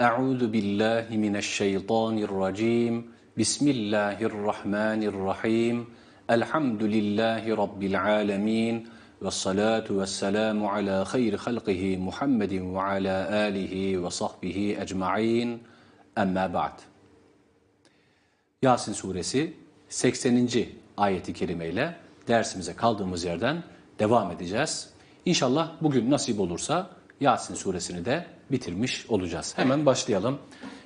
Euzu billahi mineşşeytanirracim. Bismillahirrahmanirrahim. Elhamdülillahi rabbil alamin. Ve salatu ve selamu ala hayr halqihi Muhammedin ve ala alihi ve sahbihi ecmain. Emma ba'd. Yasin suresi 80. ayeti kerimeyle dersimize kaldığımız yerden devam edeceğiz. İnşallah bugün nasip olursa Yasin suresini de bitirmiş olacağız. Hemen başlayalım.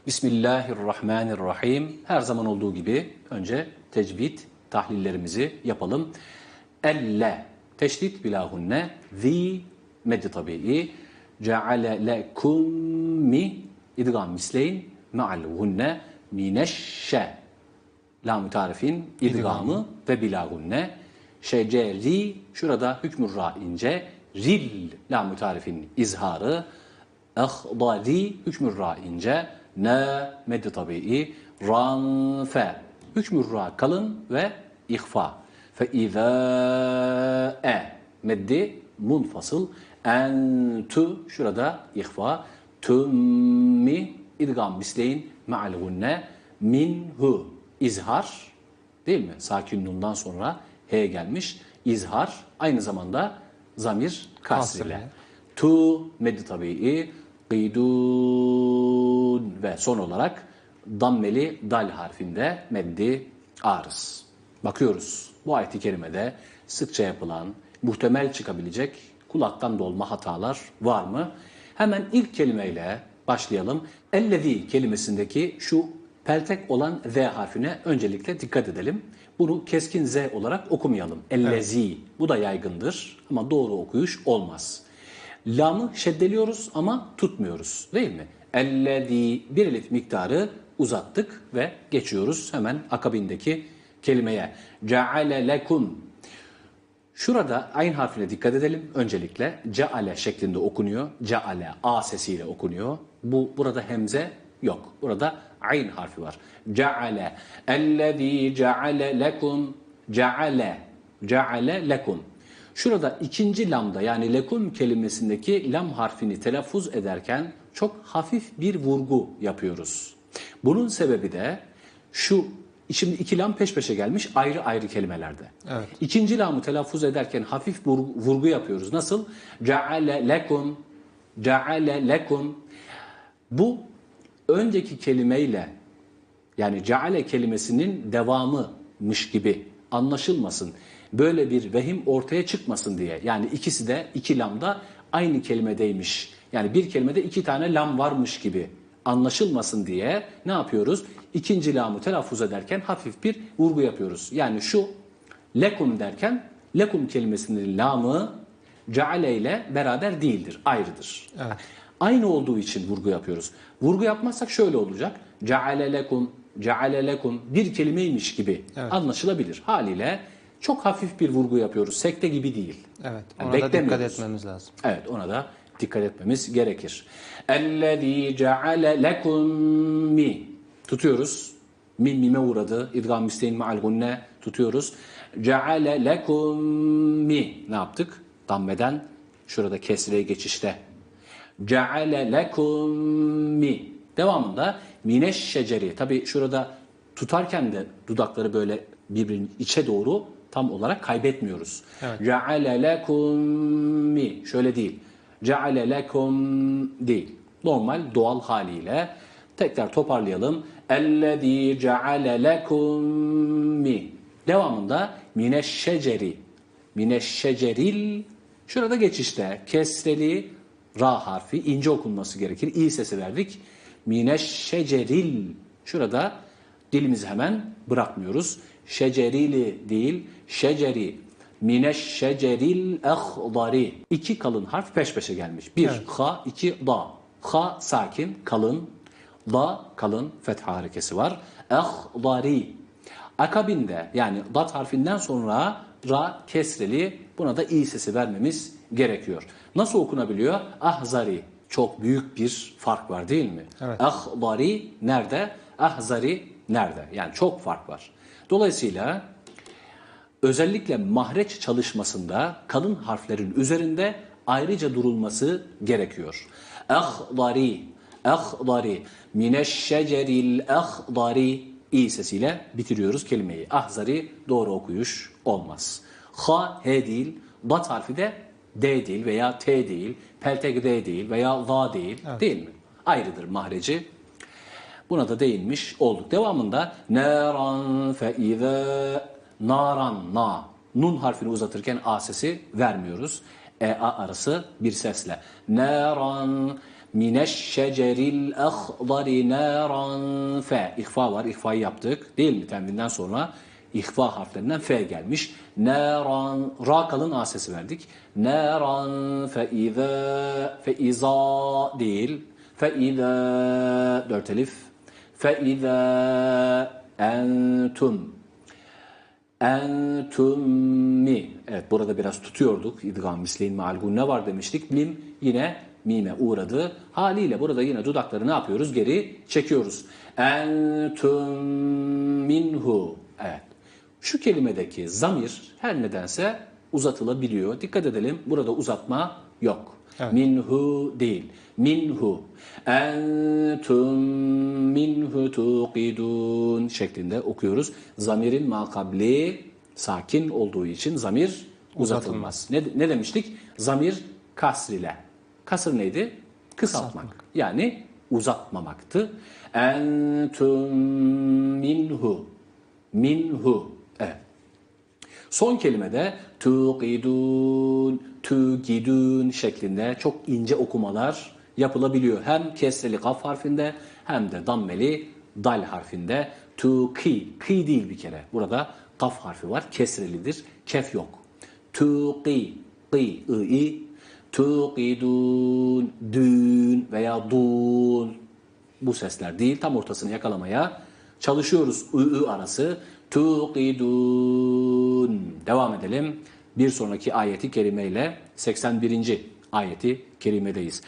Bismillahirrahmanirrahim. Her zaman olduğu gibi önce tecvid tahlillerimizi yapalım. Elle, teşdit bilahunne, zi, meddi tabii, ceale lekum mi, idgam misleyn, me'al hunne, mineşşe, lam-ı tarifin idgamı ve bilahunne, şeceri, şurada hükmü ra ince, ril, lam-ı tarifin izharı, Ahdari hükmü ra ince, ne meddi tabii, ran fe. Hükmü ra kalın ve ihfa. Fe izâ e meddi munfasıl. Entu şurada ihfa. Tümmi idgam misleyin ma'al gunne minhu izhar değil mi? Sakin nundan sonra he gelmiş. İzhar aynı zamanda zamir kasriyle. Tu meddi tabii gıydun ve son olarak dammeli dal harfinde meddi arız. Bakıyoruz bu ayet-i kerimede sıkça yapılan, muhtemel çıkabilecek kulaktan dolma hatalar var mı? Hemen ilk kelimeyle başlayalım. Ellezi kelimesindeki şu peltek olan Z harfine öncelikle dikkat edelim. Bunu keskin Z olarak okumayalım. Ellezi. Evet. Bu da yaygındır ama doğru okuyuş olmaz. Lamı şeddeliyoruz ama tutmuyoruz değil mi? Ellezî bir elif miktarı uzattık ve geçiyoruz hemen akabindeki kelimeye. Ceale lekum. Şurada ayn harfine dikkat edelim öncelikle. Ceale şeklinde okunuyor. Ceale A sesiyle okunuyor. Bu burada hemze yok. Burada ayn harfi var. Ceale. Ellezî ceale lekum. Ceale. Ceale lekum. Şurada ikinci lamda yani lekum kelimesindeki lam harfini telaffuz ederken çok hafif bir vurgu yapıyoruz. Bunun sebebi de şu Şimdi iki lam peş peşe gelmiş ayrı ayrı kelimelerde. Evet. İkinci lamı telaffuz ederken hafif vurgu, vurgu yapıyoruz. Nasıl? Ceale lekum, ceale lekum. Bu önceki kelimeyle yani ceale kelimesinin devamımış gibi anlaşılmasın böyle bir vehim ortaya çıkmasın diye. Yani ikisi de iki lamda aynı kelimedeymiş. Yani bir kelimede iki tane lam varmış gibi anlaşılmasın diye ne yapıyoruz? İkinci lamı telaffuz ederken hafif bir vurgu yapıyoruz. Yani şu lekum derken lekum kelimesinin lamı ceale ile beraber değildir, ayrıdır. Evet aynı olduğu için vurgu yapıyoruz. Vurgu yapmazsak şöyle olacak. Ceale lekum, ceale lekum bir kelimeymiş gibi evet. anlaşılabilir. Haliyle çok hafif bir vurgu yapıyoruz. Sekte gibi değil. Evet. Ona yani da dikkat etmemiz lazım. Evet ona da dikkat etmemiz gerekir. Ellezî ceale lekum mi. Tutuyoruz. Min mime uğradı. İdgam isteyin maal gunne tutuyoruz. Ceale lekum mi. Ne yaptık? Dammeden şurada kesreye geçişte Ceale lekum mi. Devamında mineş şeceri. Tabi şurada tutarken de dudakları böyle birbirinin içe doğru tam olarak kaybetmiyoruz. Ceale lekum mi. Şöyle değil. Ceale lekum değil. Normal doğal haliyle tekrar toparlayalım. Ellezî ceale lekum mi. Devamında mineşşeceri. Mineşşeceril. Şurada geçişte kesreli ra harfi ince okunması gerekir. İ sesi verdik. Mineşşeceril. Şurada dilimizi hemen bırakmıyoruz. Şecerili değil, şeceri. Mineşşeceril ehdari. İki kalın harf peş peşe gelmiş. Bir ha, iki da. Ha sakin, kalın. Da kalın fetha harekesi var. Ehdari. Akabinde yani dat harfinden sonra ra kesreli buna da i sesi vermemiz gerekiyor. Nasıl okunabiliyor? Ahzari. Çok büyük bir fark var değil mi? Evet. Ahbari nerede? Ahzari nerede? Yani çok fark var. Dolayısıyla özellikle mahreç çalışmasında kalın harflerin üzerinde ayrıca durulması gerekiyor. Ahdari, ahdari, mineşşeceril ahdari i sesiyle bitiriyoruz kelimeyi. Ahzari doğru okuyuş olmaz. Ha, he değil, bat harfi de D değil veya T değil, peltek D değil veya va değil değil mi? Ayrıdır mahreci. Buna da değinmiş olduk. Devamında naran fe ize naran na nun harfini uzatırken a sesi vermiyoruz. E a arası bir sesle. Naran mineşşeceril ahdari naran fe. İhfa var. İhfayı yaptık. Değil mi? Tenvinden sonra ihfa harflerinden F gelmiş. Neran, ra kalın A sesi verdik. Neran fe ize, fe iza değil. Fe ize, dört elif. Fe ize entum. Entum mi. Evet burada biraz tutuyorduk. İdgam misleyin mealgun ne var demiştik. Lim yine mime uğradı. Haliyle burada yine dudakları ne yapıyoruz? Geri çekiyoruz. Entüm minhu. Evet şu kelimedeki zamir her nedense uzatılabiliyor. Dikkat edelim. Burada uzatma yok. Minhu değil. Minhu. Entum minhu tuqidun şeklinde okuyoruz. Zamirin makabli sakin olduğu için zamir uzatılmaz. Ne, ne demiştik? Zamir kasrile. Kasır neydi? Kısaltmak. Yani uzatmamaktı. Entum minhu. Minhu. Son kelimede tuqidun, tugidun şeklinde çok ince okumalar yapılabiliyor. Hem kesreli kaf harfinde hem de dammeli dal harfinde. Tuqi, ki değil bir kere. Burada kaf harfi var, kesrelidir, kef yok. Tuqi, qi, i, tuqidun, dün veya dun. Bu sesler değil, tam ortasını yakalamaya çalışıyoruz. Ü, ü arası. Tuqidun. Devam edelim. Bir sonraki ayeti kerimeyle 81. ayeti kerimedeyiz.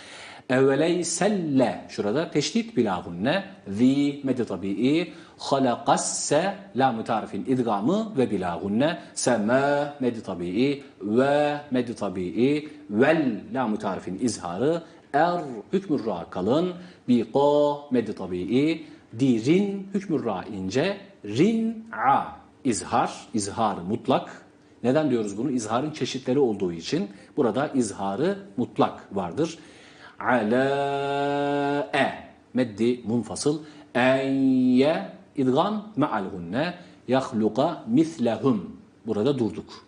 Evveleyselle şurada teşdit bilahunne zi medi tabii halakasse la mütarifin idgamı ve bilahunne semme medi tabii ve medi tabii vel la mütarifin izharı er hükmür ra kalın bi ko medi tabii dirin hükmür ra ince rin a izhar izharı mutlak neden diyoruz bunu? İzharın çeşitleri olduğu için burada izharı mutlak vardır. Ala e meddi munfasıl en ye idgam ma'al gunne yahluka mislehum burada durduk.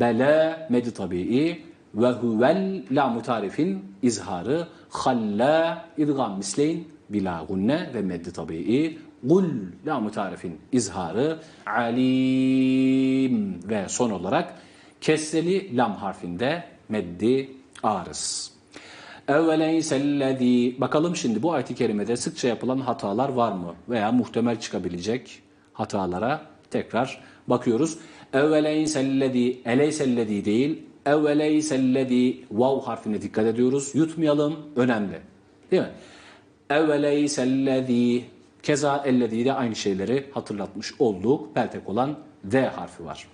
Bela meddi tabii ve huvel la mutarifin izharı halla idgam misleyn bila gunne ve meddi tabii Kul la mutarifin izharı alim ve son olarak kesreli lam harfinde meddi arız. Evveleysellezî Bakalım şimdi bu ayet-i kerimede sıkça yapılan hatalar var mı? Veya muhtemel çıkabilecek hatalara tekrar bakıyoruz. Evveleysellezî Eleysellezî değil. Evveleysellezî vav harfine dikkat ediyoruz. Yutmayalım. Önemli. Değil mi? Evveleysellezî Keza ellezî de aynı şeyleri hatırlatmış olduk. Peltek olan D harfi var.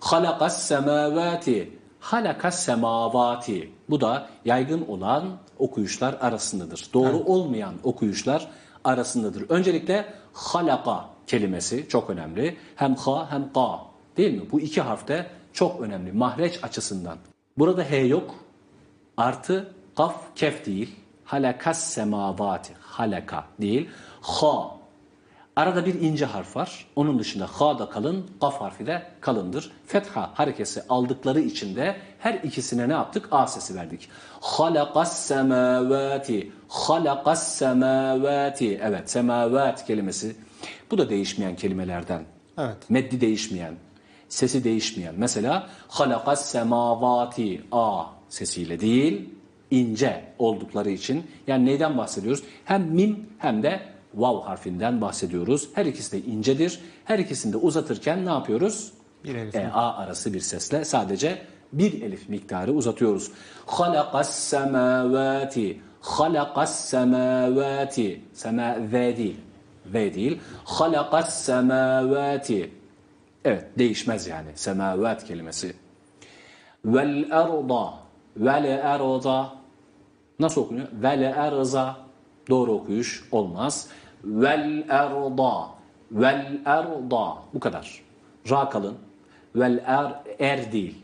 Halakas semavati. Halakas semavati. Bu da yaygın olan okuyuşlar arasındadır. Doğru evet. olmayan okuyuşlar arasındadır. Öncelikle halaka kelimesi çok önemli. Hem ha hem ka değil mi? Bu iki harfte çok önemli mahreç açısından. Burada he yok. Artı kaf kef değil. Halakas semavati. Halaka değil. Ha. Arada bir ince harf var. Onun dışında ha da kalın, kaf harfi de kalındır. Fetha harekesi aldıkları için de her ikisine ne yaptık? A sesi verdik. Halakas semavati. Halakas semavati. Evet, semavat kelimesi. Bu da değişmeyen kelimelerden. Evet. Meddi değişmeyen. sesi değişmeyen. Mesela halakas semavati a sesiyle değil ince oldukları için. Yani neyden bahsediyoruz? Hem mim hem de vav harfinden bahsediyoruz. Her ikisi de incedir. Her ikisini de uzatırken ne yapıyoruz? Bir elif. E, a arası bir sesle sadece bir elif miktarı uzatıyoruz. Halakas semavati Halakas semavati Sema ve değil. Ve değil. Halakas semavati Evet değişmez yani. Semavat kelimesi. Vel erda Vel erda Nasıl okunuyor? Vel erza Doğru okuyuş olmaz. Vel erda Vel erda Bu kadar. Ra kalın. Vel er, er değil.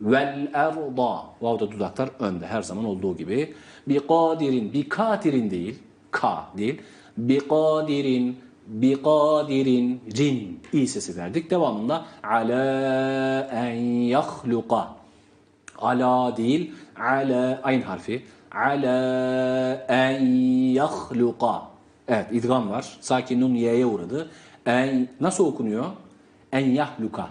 Vel erda. Vav'da dudaklar önde her zaman olduğu gibi. Bi kadirin, bi katirin değil. Ka değil. Bi kadirin, bi kadirin, rin. İ sesi verdik. Devamında ala en yahluka. Ala değil. Ala, ayn harfi. Ala en yahluka. Evet idgam var. Sakin nun y'ye uğradı. En, nasıl okunuyor? En yahluka.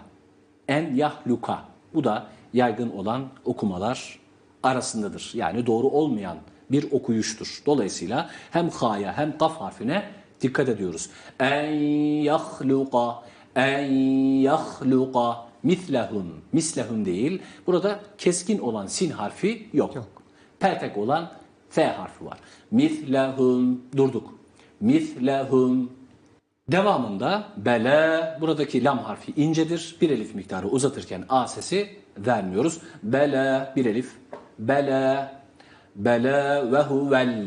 En yahluka. Bu da yaygın olan okumalar arasındadır. Yani doğru olmayan bir okuyuştur. Dolayısıyla hem ha'ya hem kaf harfine dikkat ediyoruz. En yahluka, en yahluka, mislehum, mislehum değil. Burada keskin olan sin harfi yok. Yok. Pertek olan F harfi var. Mislehum, durduk. Mislehum, Devamında bele buradaki lam harfi incedir. Bir elif miktarı uzatırken a sesi vermiyoruz. Bele bir elif. Bele bele ve huvel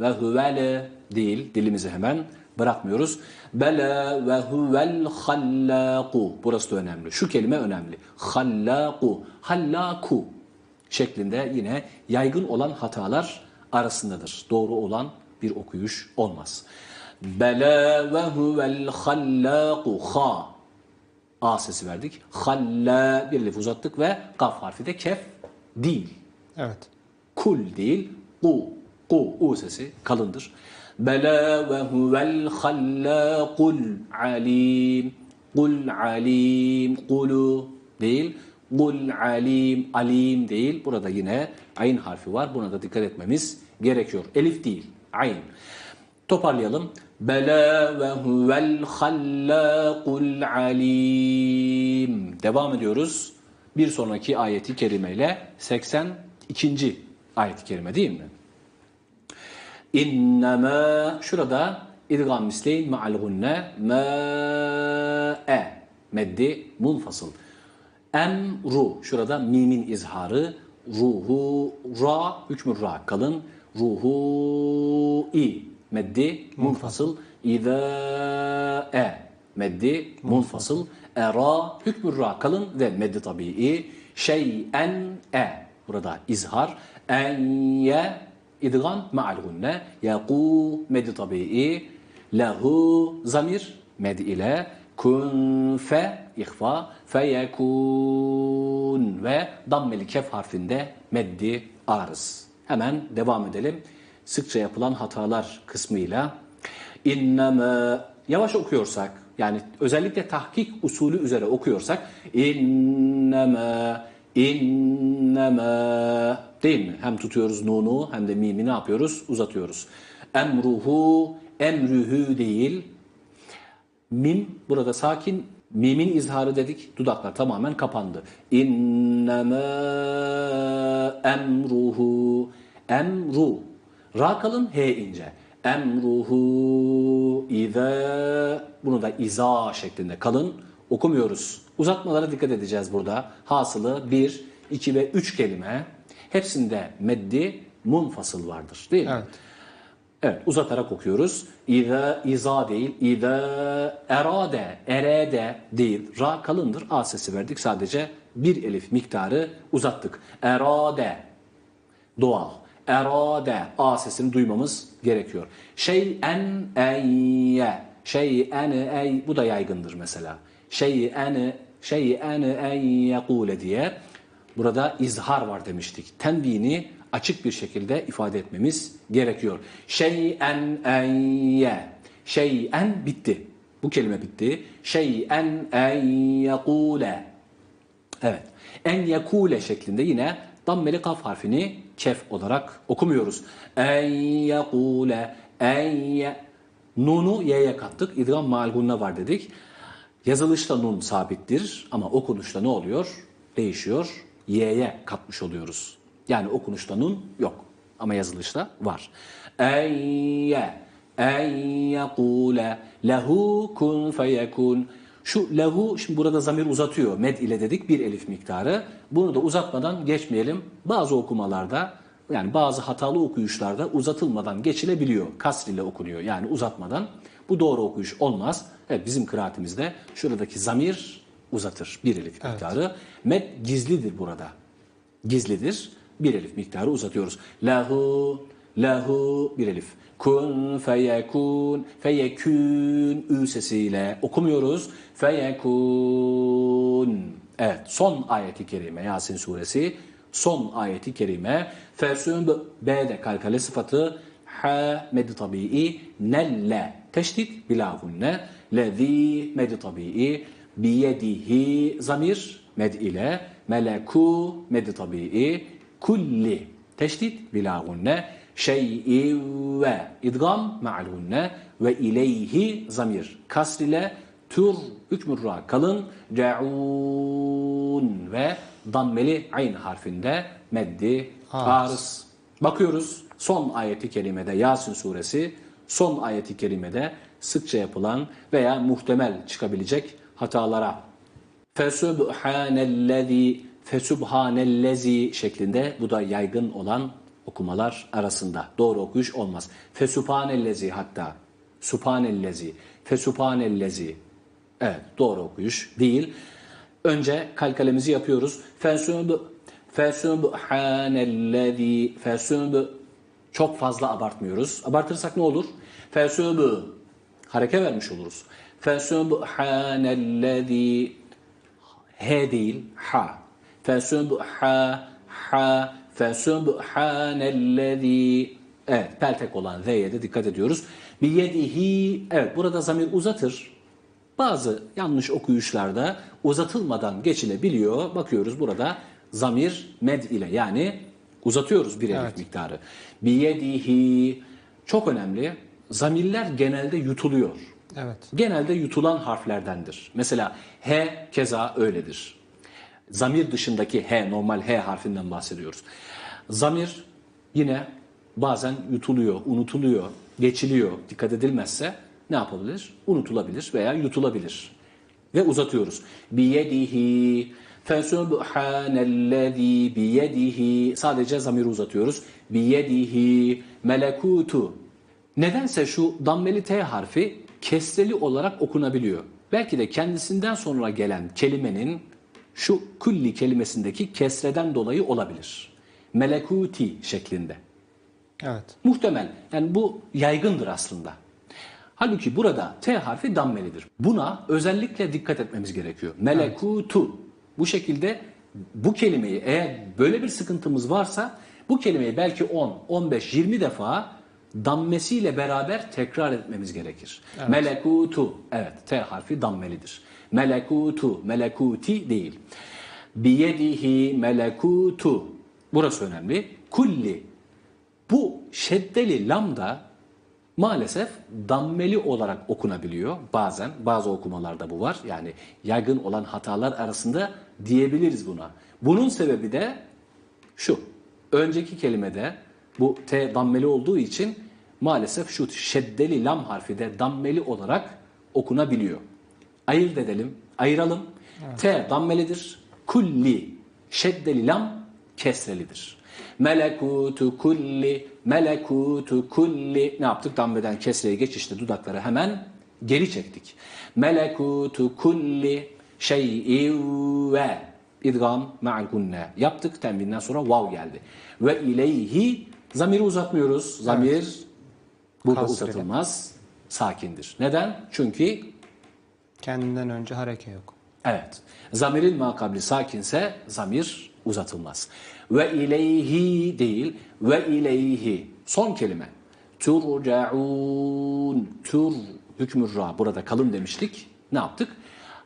ve huvel değil dilimizi hemen bırakmıyoruz. Bele ve huvel hallaku. Burası da önemli. Şu kelime önemli. Hallaku. Hallaku şeklinde yine yaygın olan hatalar arasındadır. Doğru olan bir okuyuş olmaz. Bela ve huvel hallâku ha. A sesi verdik. Halla bir elif uzattık ve kaf harfi de kef değil. Evet. Kul değil. Ku. Ku. U sesi kalındır. Bela ve huvel hallâkul alim. Kul alim. Kulu değil. Kul alim. Alim değil. Burada yine ayn harfi var. Buna da dikkat etmemiz gerekiyor. Elif değil. Ayn. Toparlayalım. Bela ve huvel hallâkul alim. Devam ediyoruz. Bir sonraki ayeti kerimeyle 82. ayet-i kerime değil mi? İnnemâ şurada idgam misleyin ma'al gunne ma'e meddi munfasıl. Emru şurada mimin izharı ruhu ra hükmü ra kalın ruhu i meddi munfasıl. İza e. Meddi munfasıl. era hükmü ra kalın ve meddi tabii şeyen e. Burada izhar. En ye idgam ma'al gunne yaku meddi tabii lehu zamir med ile. Kun fe ihfa feyekun ve dammeli kef harfinde meddi arız. Hemen devam edelim. Sıkça yapılan hatalar kısmıyla inneme yavaş okuyorsak yani özellikle tahkik usulü üzere okuyorsak inneme inneme değil mi? Hem tutuyoruz nunu hem de mimi ne yapıyoruz? Uzatıyoruz. Emruhu emrühü değil Mim burada sakin. Mimin izharı dedik. Dudaklar tamamen kapandı. İnnemâ emruhu. Emru. Ra kalın, he ince. Emruhu izâ. Bunu da iza şeklinde kalın. Okumuyoruz. Uzatmalara dikkat edeceğiz burada. Hasılı bir, iki ve üç kelime. Hepsinde meddi munfasıl vardır. Değil mi? Evet. Evet uzatarak okuyoruz. İza, iza değil. İza erade, erede değil. Ra kalındır. A sesi verdik. Sadece bir elif miktarı uzattık. Erade. Doğal. Erade. A sesini duymamız gerekiyor. Şeyen eyye. Şeyen ey. Bu da yaygındır mesela. Şeyen şeyen ey yekule diye. Burada izhar var demiştik. Tenvini açık bir şekilde ifade etmemiz gerekiyor. Şeyen enye. Şeyen bitti. Bu kelime bitti. Şeyen en yekule. Evet. En yekule şeklinde yine dammeli kaf harfini kef olarak okumuyoruz. En yekule en ye Nunu y'ye kattık. İdgam maal gunna var dedik. Yazılışta nun sabittir ama okunuşta ne oluyor? Değişiyor. Y'ye katmış oluyoruz. Yani okunuşta nun yok ama yazılışta var. En ye en yekule lehu kun feyekun şu lehu şimdi burada zamir uzatıyor. Med ile dedik bir elif miktarı. Bunu da uzatmadan geçmeyelim. Bazı okumalarda yani bazı hatalı okuyuşlarda uzatılmadan geçilebiliyor. Kasr ile okunuyor yani uzatmadan. Bu doğru okuyuş olmaz. Evet bizim kıraatimizde şuradaki zamir uzatır bir elif miktarı. Med gizlidir burada. Gizlidir. Bir elif miktarı uzatıyoruz. Lahu, lahu bir elif. Kun feyekun, feyekün ü sesiyle okumuyoruz. Feyekun. Evet son ayeti kerime Yasin suresi son ayeti kerime. Fesün B'de kalkale sıfatı ha medi tabii nelle teşdit bila gunne lezi medi tabii biyedihi zamir med ile meleku medi tabii kulli teşdit bila gunne şey'i ve idgam ma'al gunne ve ileyhi zamir. Kasr ile tur hükmür ra kalın. Ce'un ve dammeli ayn harfinde meddi. Arız. Bakıyoruz son ayeti kerimede Yasin suresi. Son ayeti kerimede sıkça yapılan veya muhtemel çıkabilecek hatalara. Fesubhanellezi fesubhanellezi şeklinde bu da yaygın olan okumalar arasında. Doğru okuyuş olmaz. Fesubhanellezi hatta. Subhanellezi. Fesubhanellezi. Evet doğru okuyuş değil. Önce kalkalemizi yapıyoruz. Fesub Fesubhanellezi fesub çok fazla abartmıyoruz. Abartırsak ne olur? Fesub hareke vermiş oluruz. Fesubhanellezi H değil, ha. Fesubha, ha, fesubhanellezi. Evet, peltek olan Z'ye de dikkat ediyoruz. Biyedihi, evet burada zamir uzatır. Bazı yanlış okuyuşlarda uzatılmadan geçilebiliyor. Bakıyoruz burada zamir med ile yani uzatıyoruz bir elif Evet. miktarı. Biyedihi, çok önemli. Zamirler genelde yutuluyor Evet. genelde yutulan harflerdendir. Mesela H keza öyledir. Zamir dışındaki H, normal H harfinden bahsediyoruz. Zamir yine bazen yutuluyor, unutuluyor, geçiliyor. Dikkat edilmezse ne yapabilir? Unutulabilir veya yutulabilir. Ve uzatıyoruz. Biyedihi Fesubhanellezi biyedihi sadece zamiri uzatıyoruz. Biyedihi melekutu Nedense şu dammeli T harfi kesreli olarak okunabiliyor. Belki de kendisinden sonra gelen kelimenin şu kulli kelimesindeki kesreden dolayı olabilir. Melekuti şeklinde. Evet. Muhtemel. Yani bu yaygındır aslında. Halbuki burada T harfi dammelidir. Buna özellikle dikkat etmemiz gerekiyor. Melekutu. Bu şekilde bu kelimeyi eğer böyle bir sıkıntımız varsa bu kelimeyi belki 10, 15, 20 defa dammesiyle beraber tekrar etmemiz gerekir. Melekutu. Evet T harfi dammelidir. Melekutu. Melekuti değil. Biyedihi melekutu. Burası önemli. Kulli. Bu şeddeli lambda maalesef dammeli olarak okunabiliyor bazen. Bazı okumalarda bu var. Yani yaygın olan hatalar arasında diyebiliriz buna. Bunun sebebi de şu. Önceki kelimede bu T dammeli olduğu için maalesef şu şeddeli lam harfi de dammeli olarak okunabiliyor. Ayırt edelim, ayıralım. T dammelidir. Kulli şeddeli lam kesrelidir. Melekutu kulli, melekutu kulli. Ne yaptık? Dammeden kesreye geçişte dudakları hemen geri çektik. Melekutu kulli şey'i ve idgam ma'al gunne. Yaptık. Tenvinden sonra vav geldi. Ve ileyhi zamiri uzatmıyoruz. Zamir burada Kasr ile. uzatılmaz. Sakindir. Neden? Çünkü Kendinden önce hareke yok. Evet. Zamirin makabli sakinse zamir uzatılmaz. Ve ileyhi değil ve ileyhi. Son kelime. Turcaun. Tur hükmür ra. Burada kalın demiştik. Ne yaptık?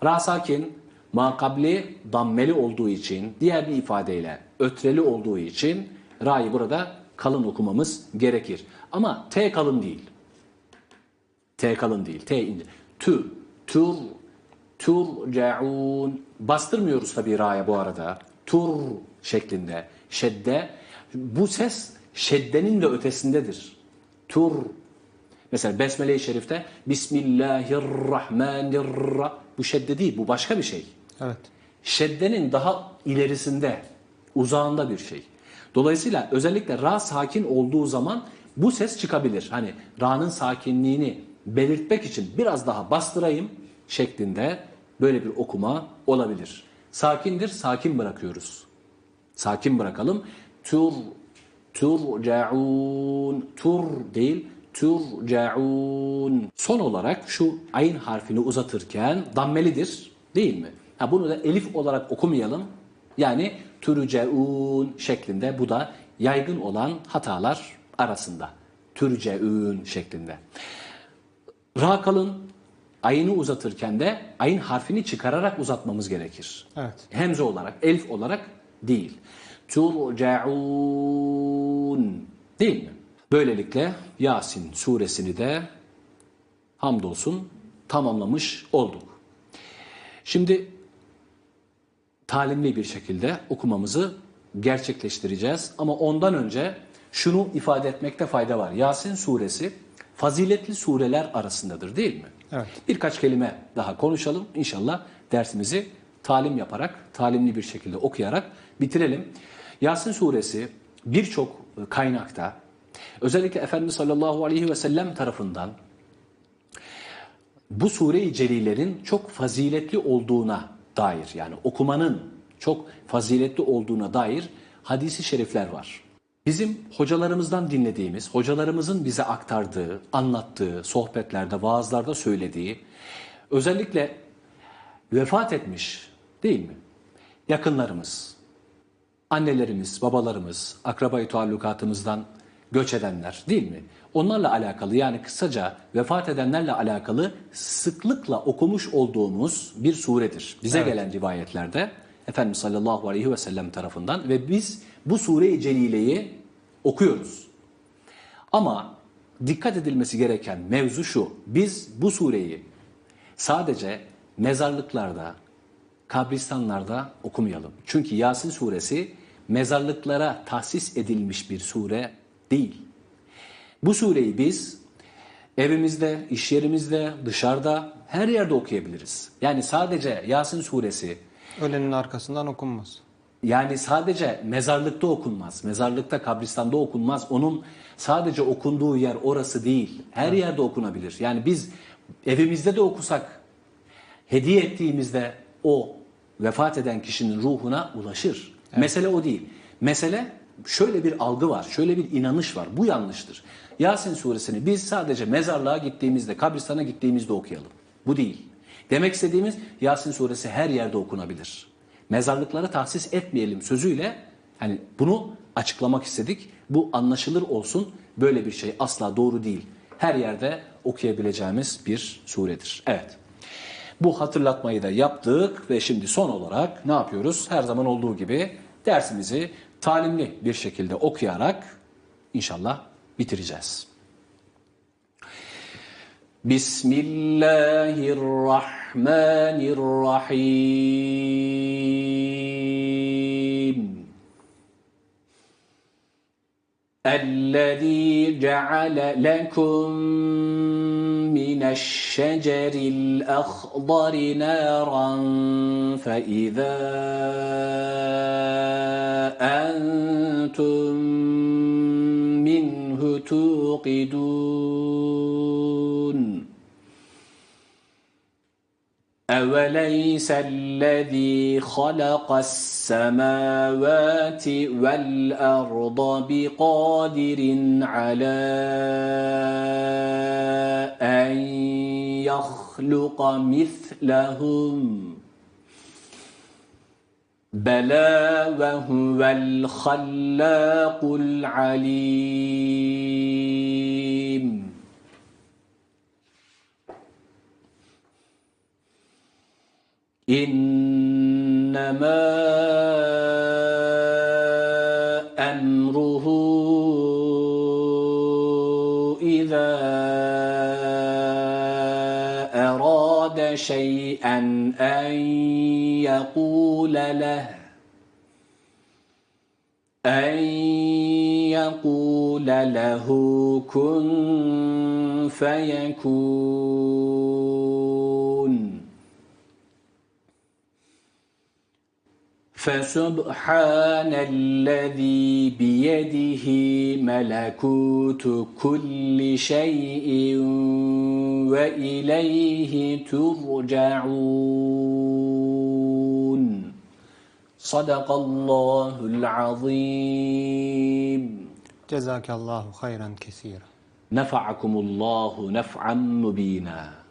Ra sakin. Makabli dammeli olduğu için, diğer bir ifadeyle ötreli olduğu için ra'yı burada kalın okumamız gerekir. Ama T kalın değil. T kalın değil. T ince. Tü, tur, turcaun. Bastırmıyoruz tabii ra'ya bu arada. Tur şeklinde. Şedde. Bu ses şeddenin de ötesindedir. Tur. Mesela Besmele-i Şerif'te Bismillahirrahmanirrahim. Bu şedde değil, bu başka bir şey. Evet. Şeddenin daha ilerisinde, uzağında bir şey. Dolayısıyla özellikle ra sakin olduğu zaman bu ses çıkabilir. Hani ra'nın sakinliğini belirtmek için biraz daha bastırayım şeklinde böyle bir okuma olabilir. Sakindir, sakin bırakıyoruz. Sakin bırakalım. Tur, turcaun, tur değil, turcaun. Son olarak şu ayn harfini uzatırken dammelidir değil mi? Ha bunu da elif olarak okumayalım. Yani turcaun şeklinde bu da yaygın olan hatalar arasında. Turcaun şeklinde. Ra kalın ayını uzatırken de ayın harfini çıkararak uzatmamız gerekir. Evet. Hemze olarak, elf olarak değil. Turcaun değil mi? Böylelikle Yasin suresini de hamdolsun tamamlamış olduk. Şimdi talimli bir şekilde okumamızı gerçekleştireceğiz. Ama ondan önce şunu ifade etmekte fayda var. Yasin suresi faziletli sureler arasındadır değil mi? Evet. Birkaç kelime daha konuşalım. İnşallah dersimizi talim yaparak, talimli bir şekilde okuyarak bitirelim. Yasin suresi birçok kaynakta özellikle Efendimiz sallallahu aleyhi ve sellem tarafından bu sure-i celilerin çok faziletli olduğuna dair yani okumanın çok faziletli olduğuna dair hadisi şerifler var. Bizim hocalarımızdan dinlediğimiz, hocalarımızın bize aktardığı, anlattığı, sohbetlerde, vaazlarda söylediği, özellikle vefat etmiş değil mi? Yakınlarımız, annelerimiz, babalarımız, akrabayı taallukatımızdan göç edenler değil mi? Onlarla alakalı yani kısaca vefat edenlerle alakalı sıklıkla okumuş olduğumuz bir suredir. Bize Evet. gelen rivayetlerde Efendimiz sallallahu aleyhi ve sellem tarafından ve biz bu sure-i celileyi okuyoruz. Ama dikkat edilmesi gereken mevzu şu. Biz bu sureyi sadece mezarlıklarda, kabristanlarda okumayalım. Çünkü Yasin suresi mezarlıklara tahsis edilmiş bir sure değil. Bu sureyi biz evimizde, iş yerimizde, dışarıda her yerde okuyabiliriz. Yani sadece Yasin suresi Ölenin arkasından okunmaz. Yani sadece mezarlıkta okunmaz. Mezarlıkta, kabristanda okunmaz. Onun sadece okunduğu yer orası değil. Her yerde okunabilir. Yani biz evimizde de okusak, hediye ettiğimizde o vefat eden kişinin ruhuna ulaşır. Mesele o değil. Mesele şöyle bir algı var, şöyle bir inanış var. Bu yanlıştır. Yasin suresini biz sadece mezarlığa gittiğimizde, kabristana gittiğimizde okuyalım. Bu değil. Demek istediğimiz Yasin suresi her yerde okunabilir. Mezarlıklara tahsis etmeyelim sözüyle hani bunu açıklamak istedik. Bu anlaşılır olsun. Böyle bir şey asla doğru değil. Her yerde okuyabileceğimiz bir suredir. Evet. Bu hatırlatmayı da yaptık ve şimdi son olarak ne yapıyoruz? Her zaman olduğu gibi dersimizi talimli bir şekilde okuyarak inşallah bitireceğiz. Bismillahirrahmanirrahim. الذي جعل لكم من الشجر الأخضر نارا فإذا أنتم توقدون. أوليس الذي خلق السماوات والأرض بقادر على أن يخلق مثلهم بلى وهو الخلاق العليم. إنما أمره إذا شيئا أن يقول له أن يقول له كن فيكون. فسبحان الذي بيده ملكوت كل شيء وإليه ترجعون. صدق الله العظيم. Cezakallahu hayran kesira. نفعكم الله نفعا مبينا.